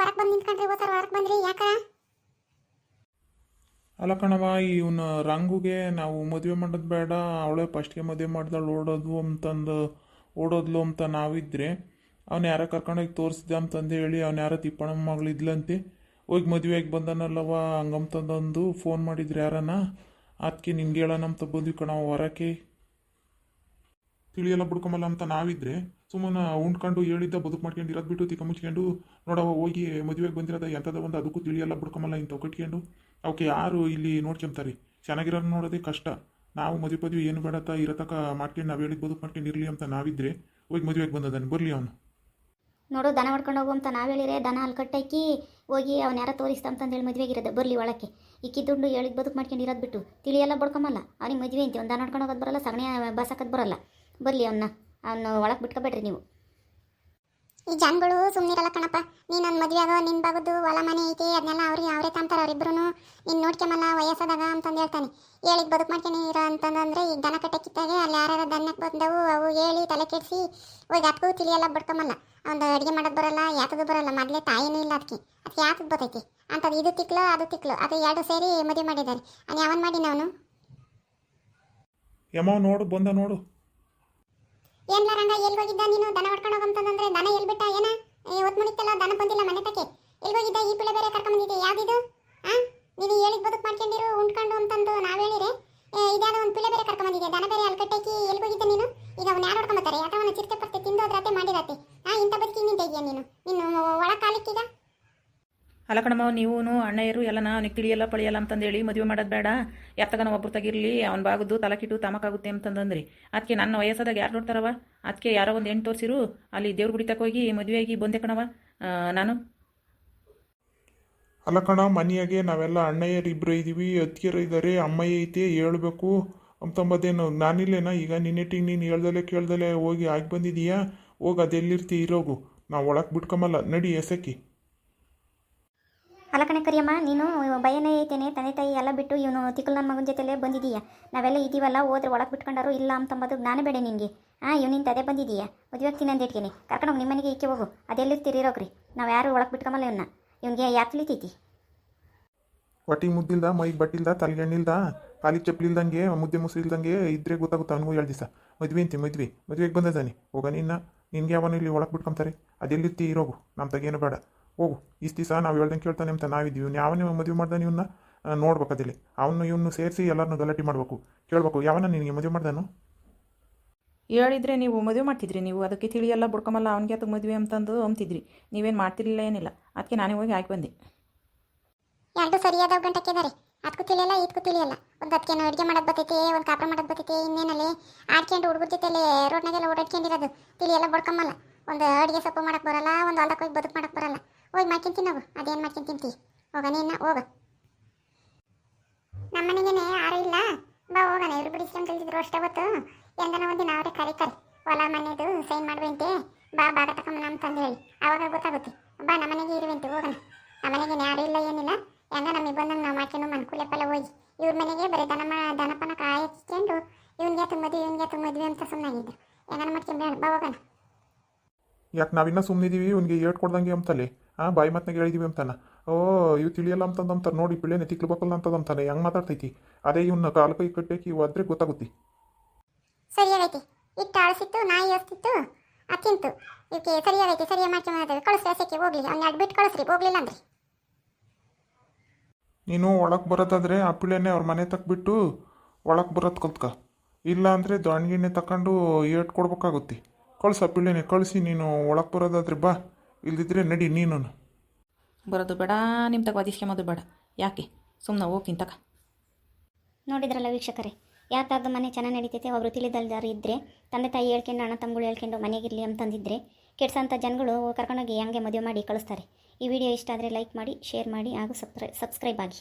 ಹೊರಗೆ ಬಂದು ನಿಂತ್ಕೊಂಡ್ರಿ ಹೋತಾರ ಹೊರಗೆ ಬಂದ್ರಿ, ಯಾಕ? ಅಲ್ಲ ಕಣವ ಇವನ ರಂಗುಗೆ ನಾವು ಮದುವೆ ಮಾಡೋದು ಬೇಡ, ಅವಳೇ ಫಸ್ಟ್ಗೆ ಮದುವೆ ಮಾಡಿದಳು ಓಡೋದು ಅಂತಂದು, ಓಡೋದ್ಲು ಅಂತ ನಾವಿದ್ರೆ, ಅವ್ನು ಯಾರ ಕರ್ಕೊಂಡೋಗಿ ತೋರಿಸಿದೆ ಅಂತಂದು ಹೇಳಿ, ಅವ್ನು ಯಾರ ಮಗಳು ಇದ್ಲಂತೆ, ಹೋಗಿ ಮದುವೆಗೆ ಬಂದನಲ್ಲವ ಹಂಗಂತಂದು ಫೋನ್ ಮಾಡಿದ್ರು ಯಾರನ ಅದಕ್ಕೆ ನಿನ್ಗೆ ಹೇಳೋಣ ಅಂತ ಬಂದ್ವಿ ಕಣವ ಹೊರಕ್ಕೆ ತಿಳಿಯಲ್ಲ ಬಿಡ್ಕೊಂಬಲ್ಲ ಅಂತ ನಾವಿದ್ರೆ ಸುಮ್ಮನೆ ಉಂಡ್ಕೊಂಡು ಹೇಳಿದ್ದ ಬದುಕು ಮಾಡ್ಕೊಂಡು ಇರೋದು ಬಿಟ್ಟು ತಿಕ್ಕ ಮುಚ್ಕೊಂಡು ನೋಡವ ಹೋಗಿ ಮದುವೆಗೆ ಬಂದಿರೋದ ಎಂಥದ ಒಂದು ಅದಕ್ಕೂ ತಿಳಿಯೆಲ್ಲ ಬಿಡ್ಕೊಂಬಲ್ಲ ಇಂಥ ಕಟ್ಕೊಂಡು. ಅವಕ್ಕೆ ಯಾರು ಇಲ್ಲಿ ನೋಡ್ಕೊಂತಾರೆ ಚೆನ್ನಾಗಿರೋ ನೋಡೋದೇ ಕಷ್ಟ. ನಾವು ಮದುವೆ ಪದ್ವಿ ಏನು ಬೇಡತ್ತ ಇರತಕ್ಕ ಮಾಡ್ಕೊಂಡು ನಾವು ಹೇಳಿದ ಬದುಕು ಮಾಡ್ಕೊಂಡು ಇರಲಿ ಅಂತ ನಾವಿದ್ರೆ ಹೋಗಿ ಮದುವೆಗೆ ಬಂದದನ್ನು ಬರಲಿ ಅವನು. ನೋಡು, ದನ ಹೊಡ್ಕೊಂಡು ಹೋಗು ಅಂತ ನಾವು ಹೇಳಿದ್ರೆ ದನ ಅಲ್ಲಿ ಕಟ್ಟಾಕಿ ಹೋಗಿ ಅವ್ನು ಯಾರ ತೋರಿಸ್ತ ಅಂತಂದೇಳಿ ಮದುವೆಗೆ ಇರೋದು. ಬರಲಿ ಒಳಕ್ಕೆ. ಇಕ್ಕಿ ದುಡ್ಡು ಹೇಳಿದ ಬದುಕು ಮಾಡ್ಕೊಂಡು ಇರೋದು ಬಿಟ್ಟು ತಿಳಿಯೆಲ್ಲ ಬಡ್ಕೊಂಬಲ್ಲ. ಅವ್ನಿಗೆ ಮದುವೆ ಅಂತೀವಿ ಒಂದು ದನ ಹೊಡ್ಕೊಂಡು ಹೋಗೋದು ಬರಲ್ಲ, ಸಗಣಿ ಬಸಾಕದ್ ಬರಲ್ಲ. ಬರಲಿ ಅವನ್ನ ಅವನ್ನ ಒಳಗೆ ಬಿಟ್ಕೋಬೇಡ್ರಿ ನೀವು. ಈ ಜನಗಳು ಸುಮ್ಮನಿರಲ್ಲ ಕಣಪ್ಪ. ನೀ ನನ್ನ ಮದುವೆ ಆಗೋ ನಿನ್ನ ಬಾಗದ್ದು ಹೊಲ ಮನೆ ಐತಿ ಅದನ್ನೆಲ್ಲ ಅವ್ರಿಗೆ ಅವರೇ ತಾಂತಾರೆ ಅವರಿಬ್ರು ನೀನು ನೋಡ್ಕೊಂಬಲ್ಲ ವಯಸ್ಸಾದಾಗ ಅಂತಂದು ಹೇಳ್ತಾನೆ. ಹೇಳಿದ್ ಬದುಕು ಮಾಡ್ಕೊಂಡು ಇರೋ ಅಂತಂದ್ರೆ ಈ ದನ ಕಟ್ಟಕ್ಕಿತ್ತಾಗೆ ಅಲ್ಲಿ ಯಾರ್ಯಾರ ದನಕ್ಕೆ ಬಂದವು ಅವು ಹೇಳಿ ತಲೆ ಕೆಡಿಸಿ ಹೋಗಿ ಅದಕ್ಕೂ ತಿಳಿಯಲ್ಲ ಬಡ್ಕೊಂಬಲ್ಲ ಅವ್ನು ಅಡುಗೆ ಮಾಡೋದು ಬರಲ್ಲ ಯಾತದು ಬರಲ್ಲ ಮೊದಲೇ ತಾಯಿನೇ ಇಲ್ಲ ಅದಕ್ಕೆ ಅದಕ್ಕೆ ಯಾತದು ಬರ್ತೈತಿ ಅಂತದ್ದು ಇದು ತಿಕ್ಲು ಅದು ತಿಕ್ಲು. ಅದು ಎರಡು ಸೇರಿ ಮದುವೆ ಮಾಡಿದ್ದಾರೆ. ಅದು ಯಾವನ್ ಮಾಡಿ ಅವನು? ಯಮ ನೋಡು ಬಂದ ನೋಡು. ಏನ್ಲ ರಂಗ ಎಲ್ಲಿ ಹೋಗಿದ್ದ ನೀನು? ದನ ಹೊಡ್ಕೊಂಡು ಹೋಗಂತಂದ್ರೆ ದನ ಎಲ್ಲಿ ಬಿಟ್ಟ? ಏನ? ಒತ್ ಮುಡಿತಲ್ಲ ದನ ಬಂದಿಲ್ಲ ಮನೆ ತಕ್ಕೆ. ಎಲ್ಲಿ ಹೋಗಿದ್ದ? ಈ ಪಿಳೆ ಬೇರೆ ಕರ್ಕೊಂಡ್ ಬಂದಿದ್ದೆ. ಯಾವ್ದಿದು? ಆ? ನೀವು ಹೇಳಿದ್ ಬದುಕು ಮಾಡ್ಕೊಂಡಿರು ಉಂಡ್ಕೊಂಡು ಅಂತಂದು ನಾವ್ ಹೇಳಿರಿ. ಇದಾದ ಒಂದು ಪಿಳೆ ಬೇರೆ ಕರ್ಕೊಂಡ್ ಬಂದಿದ್ದೆ ದನ ಬೇರೆ ಅಲ್ಲಿ ಕಟ್ಟಾಕಿ ಎಲ್ಲಿ ಹೋಗಿದ್ದ ನೀನು? ಈಗ ಅವ್ನು ಯಾರು ಹೊಡ್ಕೊಂಬತ್ತಾರೆ ಯಾಕವನ ಚಿರತೆ ಪರ್ತೆ ತಿಂದು ಅದ್ರತೆ ಮಾಡಿರತ್ತೆ ಆ, ಇಂಥ ಬದುಕಿ ನಿಂತ ನೀನು? ನೀನು ಒಳ ಕಾಲಿಕ್ಕೀಗ? ಅಲ್ಲ ಕಣಮ್ಮ ನೀವು ಅಣ್ಣಯ್ಯರು ಎಲ್ಲ ಅವನಿಗೆ ತಿಳಿಯಲ್ಲ, ಪಳಿಯಲ್ಲ ಅಂತಂದೇಳಿ ಮದುವೆ ಮಾಡೋದು ಬೇಡ. ಎತ್ತಗನ ಒಬ್ರು ತಗಿರ್ಲಿ, ಅವ್ನ ಬಾಗುದು ತಲಕಿಟ್ಟು ತಮಕಾಗುತ್ತೆ ಅಂತಂದಂದ್ರಿ. ಅದಕ್ಕೆ ನನ್ನ ವಯಸ್ಸಾದಾಗ ಯಾರು ನೋಡ್ತಾರವ? ಅದಕ್ಕೆ ಯಾರೋ ಒಂದು ಹೆಣ್ಣು ತೋರಿಸಿರು, ಅಲ್ಲಿ ದೇವ್ರ ಗುಡಿ ಹೋಗಿ ಮದುವೆಯಾಗಿ ಬಂದೆ ಕಣವ ನಾನು. ಅಲ್ಲ ಕಣ, ಮನೆಯಾಗೆ ನಾವೆಲ್ಲ ಅಣ್ಣಯ್ಯರು ಇಬ್ಬರು ಇದ್ದೀವಿ ಅತ್ತಿಗೆರು ಇದ್ದಾರೆ ಅಮ್ಮಯ್ಯ ಐತೆ, ಹೇಳ್ಬೇಕು. ಅಂತಂಬದೇನು, ನಾನಿಲ್ಲೇನ? ಈಗ ನಿನ್ನೆಟ್ಟಿಗೆ ನೀನು ಹೇಳ್ದಲೆ ಕೇಳ್ದಲೆ ಹೋಗಿ ಆಗಿ ಬಂದಿದೀಯಾ? ಹೋಗಿ ಅದೆಲ್ಲಿರ್ತಿ, ಇರೋಗು. ನಾವು ಒಳಗೆ ಬಿಟ್ಕೊಂಬಲ್ಲ ನಡಿ ಎಸಕ್ಕಿ ಅಲ್ಲ ಕಣೆ ಕರಿಯಮ್ಮ, ನೀನು ಭಯನೇ ಐತೇನೆ. ತಂದೆ ತಾಯಿ ಎಲ್ಲ ಬಿಟ್ಟು ಇವನು ತಿಕ್ಕಲ್ ನನ್ನ ಮಗನ ಜೊತೆಲೇ ಬಂದಿದೀಯ. ನಾವೆಲ್ಲ ಇದೀವಲ್ಲ ಹೋದ್ರೆ ಒಳಗೆ ಬಿಟ್ಕೊಂಡಾರು ಇಲ್ಲ ಅಂತಂಬದು ನಾನೇ ಬೇಡ ನಿನಗೆ. ಹಾಂ ಇವನಿಂದ ಅದೇ ಬಂದಿದೀಯ. ಮದುವೆ ಆಗ್ತೀನಿ ಅಂತ ಇಟ್ಕೇನೆ ಕರ್ಕೊಂಡು ನಿಮ್ಮ ಮನೆಗೆ ಈಕೆ ಹೋಗು. ಅದೆಲ್ಲಿರ್ತಿರೋಗ್ರಿ ನಾವು ಯಾರು ಒಳಗೆ ಬಿಟ್ಕೊಂಬಲ್ಲ ಇವನ್ನ ಇವನಿಗೆ ಯಾಕೆ ತಿಳಿತೈತಿ? ಹೊಟ್ಟಿಗೆ ಮುದ್ದಿಲ್ದ ಮೈಗೆ ಬಟ್ಟಿಲ್ದ ತಲೆಗೆಣ್ಣಿಲ್ದ ಕಾಲಿಗೆ ಚಪ್ಪಲಿಲ್ದಂಗೆ, ಮುದ್ದೆ ಮುಸಿಲ್ದಂಗೆ ಇದ್ರೆ ಗೊತ್ತಾಗುತ್ತೆ ಅವನಿಗೂ ಎರಡು ದಿವಸ. ಮದುವೆ ಅಂತಿ, ಮದ್ವೆ. ಮದುವೆಗೆ ಬಂದದಾನೆ ಹೋಗ ನಿನ್ನ. ನಿನ್ಗೆ ಯಾವನು ಇಲ್ಲಿ ಒಳಗೆ ಬಿಟ್ಕೊಂತಾರೆ ಅದೆಲ್ಲಿರ್ತಿ ಇರೋಗು ನಮ್ಮ ತಗೇನು ಬೇಡ. ಹೋಗು ಇಷ್ಟು ದಿವಸ ನಾವು ಹೇಳ್ದಂಗೆ ಕೇಳ್ತಾನೆ ಅಂತ ನಾವಿದ್ದೀವಿ. ಇವ್ನು ಯಾವನೇ ಮದುವೆ ಮಾಡ್ದಾನೆ ಇವನ್ನ ನೋಡ್ಬೇಕು ಅದಿಲ್ಲಿ ಅವನು ಇವನು ಸೇರಿಸಿ ಎಲ್ಲರನ್ನೂ ಗಲಾಟೆ ಮಾಡಬೇಕು. ಕೇಳಬೇಕು ಯಾವನ ನಿನಗೆ ಮದುವೆ ಮಾಡ್ದಾನು? ಹೇಳಿದ್ರೆ ನೀವು ಮದುವೆ ಮಾಡ್ತಿದ್ರಿ. ನೀವು ಅದಕ್ಕೆ ತಿಳಿಯೆಲ್ಲ ಬುಡ್ಕೊಂಬಲ್ಲ ಅವನಿಗೆ ಅದಕ್ಕೆ ಮದುವೆ ಅಂತಂದು ಅಂತಿದ್ರಿ ನೀವೇನು ಮಾಡ್ತಿರ್ಲಿಲ್ಲ ಏನಿಲ್ಲ. ಅದಕ್ಕೆ ನಾನೇ ಹೋಗಿ ಹಾಕಿ ಬಂದೆ. ಎರಡು ಸರಿಯಾದ ಗಂಟಕ್ಕಿದ್ದಾರೆ ಅದಕ್ಕೂ ತಿಳಿಯಲ್ಲ ಇದಕ್ಕೂ ತಿಳಿಯಲ್ಲ ಒಂದು ಅದಕ್ಕೇನು ಅಡುಗೆ ಮಾಡೋದು ಬರ್ತೈತಿ ಒಂದು ಕಾಪಡ ಮಾಡೋದು ಬರ್ತೈತಿ ಇನ್ನೇನಲ್ಲಿ. ಆಡ್ಕೊಂಡು ಹುಡುಗರ ಜೊತೆಲಿ ರೋಡ್ನಾಗೆಲ್ಲ ಓಡಾಡ್ಕೊಂಡಿರೋದು ತಿಳಿಯಲ್ಲ ಬಡ್ಕೊಂಬಲ್ಲ. ಒಂದು ಅಡುಗೆ ಸೊಪ್ಪು ಮಾಡೋಕ್ಕೆ ಬರಲ್ಲ ಒಂದು ಹೊಲ್ದಕ್ಕೆ ಹೋಗಿ ಬದುಕು ಮಾಡೋಕ್ಕೆ ಬರಲ್ಲ. ಹೋಗಿ ಮಾಡ್ಕೊಂಡು ತಿನ್ನೋಗು ಅದೇನು ಮಾಡ್ಕೊಂಡು ತಿಂತಿ? ಹೋಗಣ ಇನ್ನ, ಹೋಗ. ನಮ್ಮ ಮನೆಗೇನೆ ಯಾರು ಇಲ್ಲ. ಬಾ ಹೋಗೋಣ ಇವ್ರು ಬಿಡಿಸ್ಕೊಂಡು ಕಲ್ತಿದ್ರು ಅಷ್ಟೇ ಗೊತ್ತು. ಎಂದನ ಒಂದು ದಿನ ಅವರೇ ಕರೀತಾರೆ ಹೊಲ ಮನೆದು ಸೈನ್ ಮಾಡುವಂತೆ. ಬಾ ಭಾಗ ನಮ್ಮ ತಂದೆ ಹೇಳಿ. ಅವಾಗ ಗೊತ್ತಾಗುತ್ತೆ. ಬಾ ನಮ್ಮ ಮನೆಗೆ ಇರುವಂತೆ ಹೋಗೋಣ ನಮ್ಮ ಮನೆಗೆ ಯಾರು ಇಲ್ಲ, ಏನಿಲ್ಲ. ಹೆಂಗ ನಮಗೆ ಬಂದಂಗೆ ನಾವು ಮಾಡ್ಕೊಂಡು ಮನ್ಕೂಲೆ ಪಲ್ಲ ಹೋಗಿ. ಇವ್ರ ಮನೆಗೆ ಬರೀ ದನ ದನಪನ ಕಾಯಿಸ್ಕೊಂಡು ಇವ್ನಿಗೆ ತುಂಬ ಮದುವೆ ಇವ್ನಿಗೆ ತುಂಬ ಮದುವೆ ಅಂತ ಸುಮ್ಮನಾಗಿದ್ದರು ಹೆಂಗನ ಮಾಡ್ಕೊಂಡು ಬಾ ಹೋಗೋಣ. ಯಾಕೆ ನಾವಿನ್ನ ಸುಮ್ಮನಿದ್ದೀವಿ ಇವ್ನಿಗೆ ಏಟ್ ಕೊಡ್ದಂಗೆ ಅಂತಲೇ ಹಾಂ ಬಾಯಿ ಮಾತನಾಗ ಹೇಳಿದೀವಿ ಅಂತಾನ ಓ ಇವು ತಿಳಿಯಲ್ಲ ಅಂತಂದು ಅಂತಾರೆ ನೋಡಿ ಪಿಳ್ಳೆನೆ ತಿಕ್ಲಬೇಕಲ್ಲ ಅಂತದ ಅಂತಾನೆ ಹೆಂಗೆ ಮಾತಾಡ್ತೈತಿ. ಅದೇ ಇವನ್ನ ಕಾಲು ಕೈ ಕಟ್ಟಾಕಿ ಇವು ಅದ್ರೆ ಗೊತ್ತಾಗುತ್ತೆ. ಸರಿಯಾಗೈತಿ ಇಟ್ಟು ಆಳಿಸಿತ್ತು ನಾಯಿ ಹೊಸ್ತಿತ್ತು ಅದು ತಿಂತು. ಇವಕ್ಕೆ ಸರಿಯಾಗೈತಿ ಸರಿಯಾಗಿ ಮಾಡ್ಕೊಂಡು ಕಳಿಸ್ರಿ ಹಸಕ್ಕೆ ಹೋಗ್ಲಿ. ಅವ್ನ ಎರಡು ಬಿಟ್ಟು ಕಳಿಸ್ರಿ ಹೋಗ್ಲಿಲ್ಲ ಅಂದ್ರಿ. ನೀನು ಒಳಗೆ ಬರೋದಾದ್ರೆ ಆ ಪಿಳ್ಳೆನೆ ಅವ್ರ ಮನೆ ತಕ್ಬಿಟ್ಟು ಒಳಗೆ ಬರೋದು ಕಲ್ತ್ಕ. ಇಲ್ಲ ಅಂದರೆ ದಾಣ್ಗಿಣ್ಣೆ ತಗೊಂಡು ಏಟ್ ಕೊಡ್ಬೇಕಾಗುತ್ತೆ ಕಳ್ಸ ಪಿಳ್ಳೆನೆ ಕಳಿಸಿ ನೀನು ಒಳಗೆ ಬರೋದಾದ್ರೆ ಬಾ. ಇಲ್ದಿದ್ರೆ ನಡಿ ನೀನು ಬರೋದು ಬೇಡ ನಿಮ್ಮ ತಗ ಒದಿಸ್ಕೊಂಬೋದು ಬೇಡ. ಯಾಕೆ? ಸುಮ್ಮನೆ ಹೋಗ್ತೀನಿ ತಕ ನೋಡಿದ್ರಲ್ಲ ವೀಕ್ಷಕರೇ ಯಾರ್ದಾರ್ದು ಮನೆ ಚೆನ್ನಾಗಿ ನಡೀತೈತೆ ಒಬ್ರು ತಿಳಿದಲ್ದಾರು ಇದ್ದರೆ ತಂದೆ ತಾಯಿ ಹೇಳ್ಕೊಂಡು ಅಣ್ಣ ತಮ್ಮಗಳು ಹೇಳ್ಕೊಂಡು ಮನೆಗಿರಲಿ ಅಂತಂದಿದ್ರೆ ಕೆಡ್ಸೋಂಥ ಜನಗಳು ಕರ್ಕೊಂಡೋಗಿ ಹಂಗೆ ಮದುವೆ ಮಾಡಿ ಕಳಿಸ್ತಾರೆ. ಈ ವಿಡಿಯೋ ಇಷ್ಟ ಆದರೆ ಲೈಕ್ ಮಾಡಿ ಶೇರ್ ಮಾಡಿ ಹಾಗೂ ಸಬ್ಸ್ಕ್ರೈ ಸಬ್ಸ್ಕ್ರೈಬ್ ಆಗಿ.